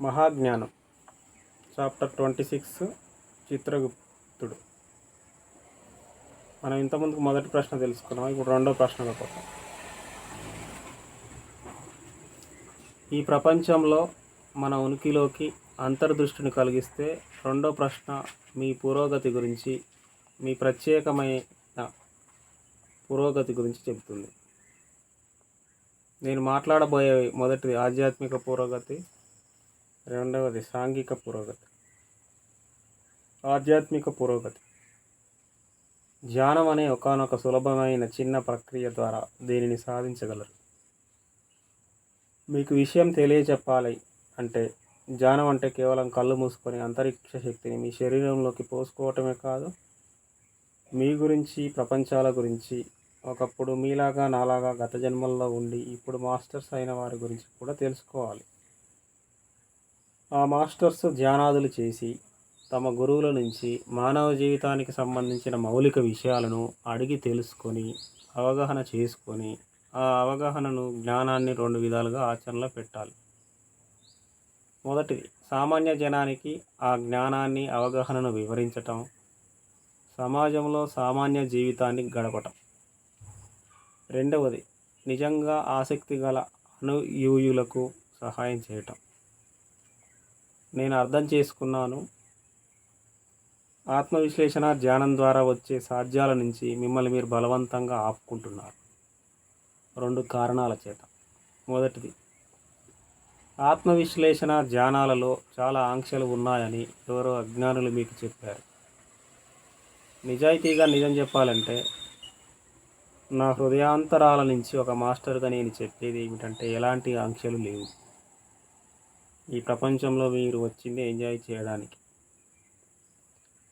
మహాజ్ఞానం. Chapter twenty six చిత్రగుప్తుడు మనం ఇంతకుముందుకు మొదటి ప్రశ్న తెలుసుకున్నాం ఇప్పుడు రెండో ప్రశ్నలో పోతాం. ఈ ప్రపంచంలో మన ఉనికిలోకి అంతర్దృష్టిని కలిగిస్తే రెండో ప్రశ్న మీ పురోగతి గురించి మీ ప్రత్యేకమైన పురోగతి గురించి చెబుతుంది. నేను మాట్లాడబోయే మొదటిది ఆధ్యాత్మిక పురోగతి రెండవది సాంఘిక పురోగతి. ఆధ్యాత్మిక పురోగతి. ధ్యానం అనే ఒకానొక సులభమైన చిన్న ప్రక్రియ ద్వారా దీనిని సాధించగలరు. మీకు విషయం తెలియచెప్పాలి అంటే ధ్యానం అంటే కేవలం కళ్ళు మూసుకొని అంతరిక్ష శక్తిని మీ శరీరంలోకి పోసుకోవటమే కాదు మీ గురించి ప్రపంచాల గురించి ఒకప్పుడు మీలాగా నాలాగా గత జన్మల్లో ఉండి ఇప్పుడు మాస్టర్స్ అయిన వారి గురించి కూడా తెలుసుకోవాలి. ఆ మాస్టర్స్ ధ్యానాదులు చేసి తమ గురువుల నుంచి మానవ జీవితానికి సంబంధించిన మౌలిక విషయాలను అడిగి తెలుసుకొని అవగాహన చేసుకొని ఆ అవగాహనను జ్ఞానాన్ని రెండు విధాలుగా ఆచరణలో పెట్టాలి. మొదటిది సామాన్య జనానికి ఆ జ్ఞానాన్ని అవగాహనను వివరించటం సమాజంలో సామాన్య జీవితాన్ని గడపటం. రెండవది నిజంగా ఆసక్తి గల అనుయూయులకు సహాయం చేయటం. నేను అర్థం చేసుకున్నాను. ఆత్మవిశ్లేషణ ధ్యానం ద్వారా వచ్చే సాధ్యాల నుంచి మిమ్మల్ని మీరు బలవంతంగా ఆపుకుంటున్నారు. రెండు కారణాల చేత. మొదటిది ఆత్మవిశ్లేషణ ధ్యానాలలో చాలా ఆంక్షలు ఉన్నాయని ఎవరో అజ్ఞానులు మీకు చెప్పారు. నిజాయితీగా నిజం చెప్పాలంటే నా హృదయాంతరాల నుంచి ఒక మాస్టర్గా నేను చెప్పేది ఏమిటంటే ఎలాంటి ఆంక్షలు లేవు. ఈ ప్రపంచంలో మీరు వచ్చింది ఎంజాయ్ చేయడానికి.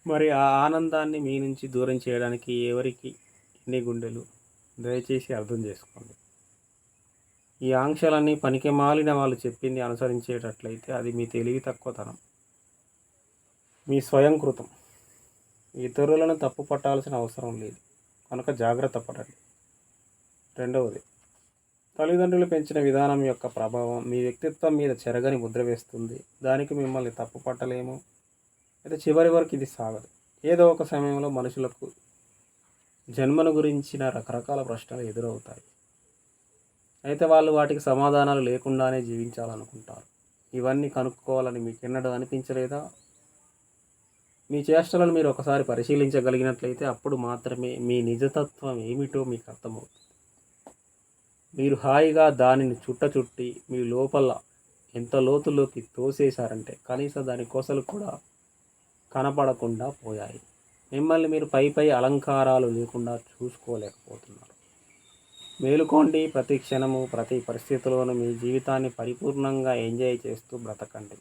మరి ఆ ఆనందాన్ని మీ నుంచి దూరం చేయడానికి ఎవరికి ఎన్ని గుండెలు? దయచేసి అర్థం చేసుకోండి. ఈ ఆంక్షలన్నీ పనికి మాలిన వాళ్ళు చెప్పింది అనుసరించేటట్లయితే అది మీ తెలివి తక్కువతనం. మీ స్వయంకృతం. ఇతరులను తప్పు పట్టాల్సిన అవసరం లేదు. కనుక జాగ్రత్త పడండి. రెండవది తల్లిదండ్రులు పెంచిన విధానం యొక్క ప్రభావం మీ వ్యక్తిత్వం మీద చెరగని ముద్ర వేస్తుంది. దానికి మిమ్మల్ని తప్పు పట్టలేము. అయితే చివరి వరకు ఇది సాగదు. ఏదో ఒక సమయంలో మనుషులకు జన్మను గురించిన రకరకాల ప్రశ్నలు ఎదురవుతాయి. అయితే వాళ్ళు వాటికి సమాధానాలు లేకుండానే జీవించాలనుకుంటారు. ఇవన్నీ కనుక్కోవాలని మీకు ఎన్నడూ అనిపించలేదా? మీ చేష్టలను మీరు ఒకసారి పరిశీలించగలిగినట్లయితే అప్పుడు మాత్రమే మీ నిజతత్వం ఏమిటో మీకు అర్థమవుతుంది. మీరు హాయిగా దానిని చుట్ట చుట్టి మీ లోపల ఎంత లోతులోకి తోసేశారంటే కనీసం దాని కోసలు కూడా కనపడకుండా పోయాయి. మిమ్మల్ని మీరు పై పై అలంకారాలు లేకుండా చూసుకోలేకపోతున్నారు. మేలుకోండి. ప్రతి క్షణము ప్రతి పరిస్థితిలోనూ మీ జీవితాన్ని పరిపూర్ణంగా ఎంజాయ్ చేస్తూ బ్రతకండి.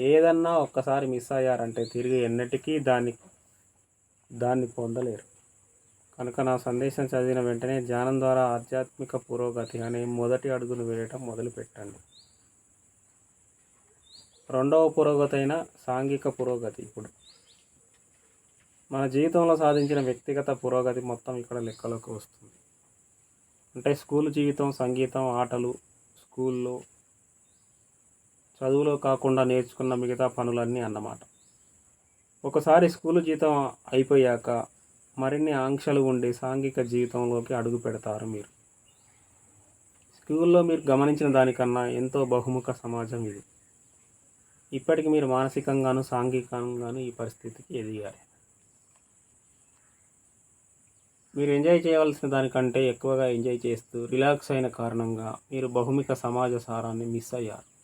ఏదన్నా ఒక్కసారి మిస్ అయ్యారంటే తిరిగి ఎన్నటికీ దాన్ని దాన్ని పొందలేరు. కనుక నా సందేశం చదివిన వెంటనే ధ్యానం ద్వారా ఆధ్యాత్మిక పురోగతి అనే మొదటి అడుగును వేయటం మొదలుపెట్టండి. రెండవ పురోగతి అయిన సాంఘిక పురోగతి ఇప్పుడు. మన జీవితంలో సాధించిన వ్యక్తిగత పురోగతి మొత్తం ఇక్కడ లెక్కలోకి వస్తుంది. అంటే స్కూల్ జీవితం సంగీతం ఆటలు స్కూల్లో చదువులో కాకుండా నేర్చుకున్న మిగతా పనులన్నీ అన్నమాట. ఒకసారి స్కూలు జీతం అయిపోయాక మరిన్ని ఆంక్షలు ఉండే సాంఘిక జీవితంలోకి అడుగు పెడతారు మీరు. స్కూల్లో మీరు గమనించిన దానికన్నా ఎంతో బహుముఖ సమాజం ఇది. ఇప్పటికి మీరు మానసికంగాను సాంఘికంగాను ఈ పరిస్థితికి ఎదిగారు. మీరు ఎంజాయ్ చేయవలసిన దానికంటే ఎక్కువగా ఎంజాయ్ చేస్తూ రిలాక్స్ అయిన కారణంగా మీరు బహుముఖ సమాజ సారాన్ని మిస్ అయ్యారు.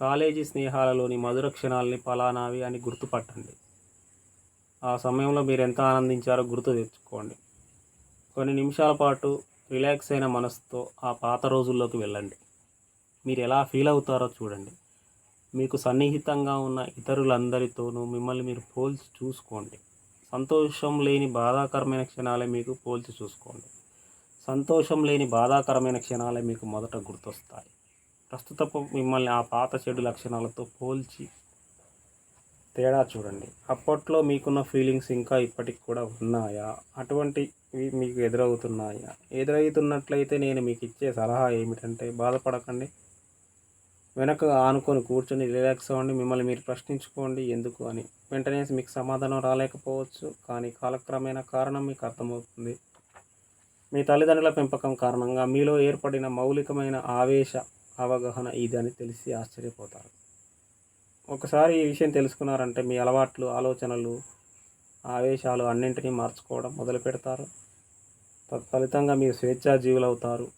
కాలేజీ స్నేహాలలోని మధుర క్షణాలని పలానావి అని గుర్తుపట్టండి. ఆ సమయంలో మీరు ఎంత ఆనందించారో గుర్తు తెచ్చుకోండి. కొన్ని నిమిషాల పాటు రిలాక్స్ అయిన మనసుతో ఆ పాత రోజుల్లోకి వెళ్ళండి. మీరు ఎలా ఫీల్ అవుతారో చూడండి. మీకు సన్నిహితంగా ఉన్న ఇతరులందరితోనూ మిమ్మల్ని మీరు పోల్చి చూసుకోండి. సంతోషం లేని బాధాకరమైన క్షణాలే మీకు పోల్చి చూసుకోండి. సంతోషం లేని బాధాకరమైన క్షణాలే మీకు మొదట గుర్తొస్తాయి. ప్రస్తుతపు మిమ్మల్ని ఆ పాత చెడు లక్షణాలతో పోల్చి తేడా చూడండి. అప్పట్లో మీకున్న ఫీలింగ్స్ ఇంకా ఇప్పటికి కూడా ఉన్నాయా? అటువంటివి మీకు ఎదురవుతున్నాయా? ఎదురవుతున్నట్లయితే నేను మీకు ఇచ్చే సలహా ఏమిటంటే బాధపడకండి. వెనక ఆనుకొని కూర్చొని రిలాక్స్ అవ్వండి. మిమ్మల్ని మీరు ప్రశ్నించుకోండి ఎందుకు అని. వెంటనే మీకు సమాధానం రాలేకపోవచ్చు. కానీ కాలక్రమేణా కారణం మీకు అర్థమవుతుంది. మీ తల్లిదండ్రుల పెంపకం కారణంగా మీలో ఏర్పడిన మౌలికమైన ఆవేశ అవగాహన ఇది అని తెలిసి ఆశ్చర్యపోతారు. ఒకసారి ఈ విషయం తెలుసుకున్నారంటే మీ అలవాట్లు ఆలోచనలు ఆవేశాలు అన్నింటినీ మార్చుకోవడం మొదలు పెడతారు. తత్ఫలితంగా మీరు స్వేచ్ఛాజీవులు అవుతారు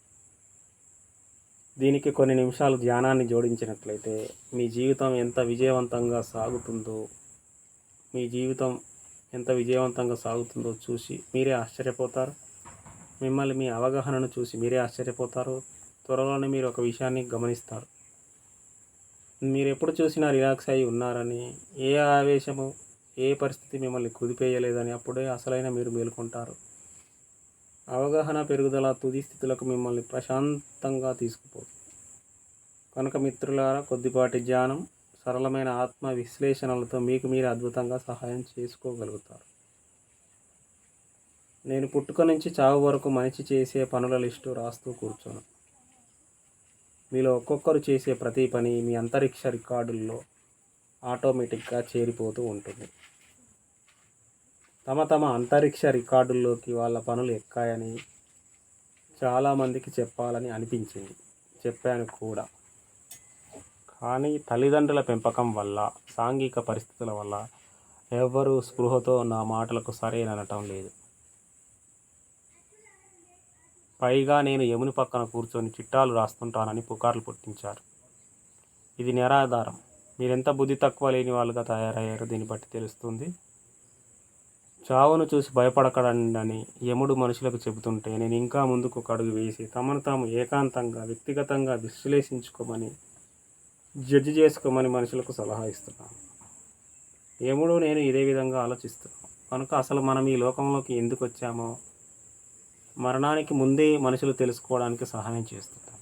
దీనికి కొన్ని నిమిషాలు ధ్యానాన్ని జోడించినట్లయితే మీ జీవితం ఎంత విజయవంతంగా సాగుతుందో మీ జీవితం ఎంత విజయవంతంగా సాగుతుందో చూసి మీరే ఆశ్చర్యపోతారు. మిమ్మల్ని మీ అవగాహనను చూసి మీరే ఆశ్చర్యపోతారు. త్వరలోనే మీరు ఒక విషయాన్ని గమనిస్తారు. మీరు ఎప్పుడు చూసినా రిలాక్స్ అయి ఉన్నారని ఏ ఆవేశము ఏ పరిస్థితి మిమ్మల్ని కుదిపేయలేదని అప్పుడే అసలైన మీరు మేలుకుంటారు. అవగాహన పెరుగుదల తుది స్థితులకు మిమ్మల్ని ప్రశాంతంగా తీసుకుపోదు. కనుక మిత్రులారా కొద్దిపాటి ధ్యానం సరళమైన ఆత్మ విశ్లేషణలతో మీకు మీరు అద్భుతంగా సహాయం చేసుకోగలుగుతారు. నేను పుట్టుక నుంచి చావు వరకు మనిషి చేసే పనుల లిస్టు రాస్తూ కూర్చోను. మీలో ఒక్కొక్కరు చేసే ప్రతి పని మీ అంతరిక్ష రికార్డుల్లో ఆటోమేటిక్గా చేరిపోతూ ఉంటుంది. తమ తమ అంతరిక్ష రికార్డుల్లోకి వాళ్ళ పనులు ఎక్కాయని చాలామందికి చెప్పాలని అనిపించింది. చెప్పాను కూడా. కానీ తల్లిదండ్రుల పెంపకం వల్ల సాంఘిక పరిస్థితుల వల్ల ఎవ్వరూ స్పృహతో నా మాటలకు సరేననటం లేదు. పైగా నేను యముని పక్కన కూర్చొని చిట్టాలు రాస్తుంటానని పుకార్లు పుట్టించారు. ఇది నిరాధారం. మీరెంత బుద్ధి తక్కువ లేని వాళ్ళుగా తయారయ్యారో దీన్ని బట్టి తెలుస్తుంది. చావును చూసి భయపడకడండి యముడు మనుషులకు చెబుతుంటే నేను ఇంకా ముందుకు ఒక అడుగు వేసి తమను తాము ఏకాంతంగా వ్యక్తిగతంగా విశ్లేషించుకోమని జడ్జి చేసుకోమని మనుషులకు సలహా ఇస్తున్నాను. యముడు నేను ఇదే విధంగా ఆలోచిస్తున్నాను. కనుక అసలు మనం ఈ లోకంలోకి ఎందుకు వచ్చామో మరణానికి ముందే మనుషులు తెలుసుకోవడానికి సహాయం చేస్తుంటాను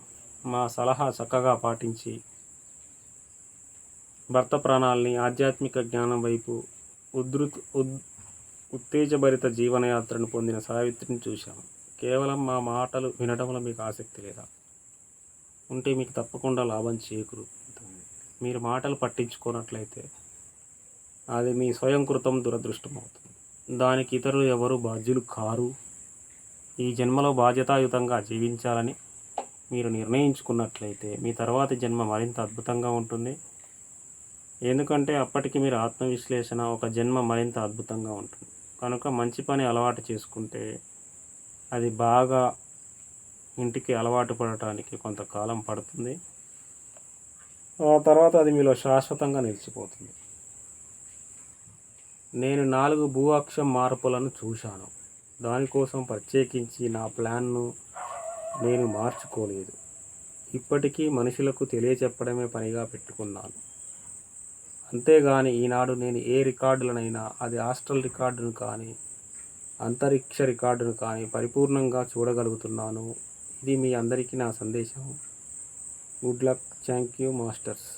మా సలహా చక్కగా పాటించి భర్త ప్రాణాలని ఆధ్యాత్మిక జ్ఞానం వైపు ఉద్ధృత్ ఉద్ ఉత్తేజభరిత జీవనయాత్రను పొందిన సావిత్రిని చూశాము కేవలం మా మాటలు వినడంలో మీకు ఆసక్తి లేదా? ఉంటే మీకు తప్పకుండా లాభం చేకూరుతుంది. మీరు మాటలు పట్టించుకోనట్లయితే అది మీ స్వయంకృతం దురదృష్టం అవుతుంది దానికి ఇతరులు ఎవరు బాధ్యులు కారు? ఈ జన్మలో బాధ్యతాయుతంగా జీవించాలని మీరు నిర్ణయించుకున్నట్లయితే మీ తర్వాతి జన్మ మరింత అద్భుతంగా ఉంటుంది. ఎందుకంటే అప్పటికి మీరు ఆత్మవిశ్లేషణ ఒక జన్మ మరింత అద్భుతంగా ఉంటుంది. కనుక మంచి పని అలవాటు చేసుకుంటే అది బాగా ఇంటికి అలవాటు పడటానికి కొంతకాలం పడుతుంది. ఆ తర్వాత అది మీలో శాశ్వతంగా నిలిచిపోతుంది. నేను నాలుగు భూ అక్షం మార్పులను చూశాను. దానికోసం ప్రత్యేకించి నా ప్లాన్ను నేను మార్చుకోలేదు. ఇప్పటికీ మనుషులకు తెలియచెప్పడమే పనిగా పెట్టుకున్నాను. అంతేగాని ఈనాడు నేను ఏ రికార్డులనైనా అది హాస్టల్ రికార్డును కానీ అంతరిక్ష రికార్డును కానీ పరిపూర్ణంగా చూడగలుగుతున్నాను. ఇది మీ అందరికీ నా సందేశం. Good luck. Thank you masters.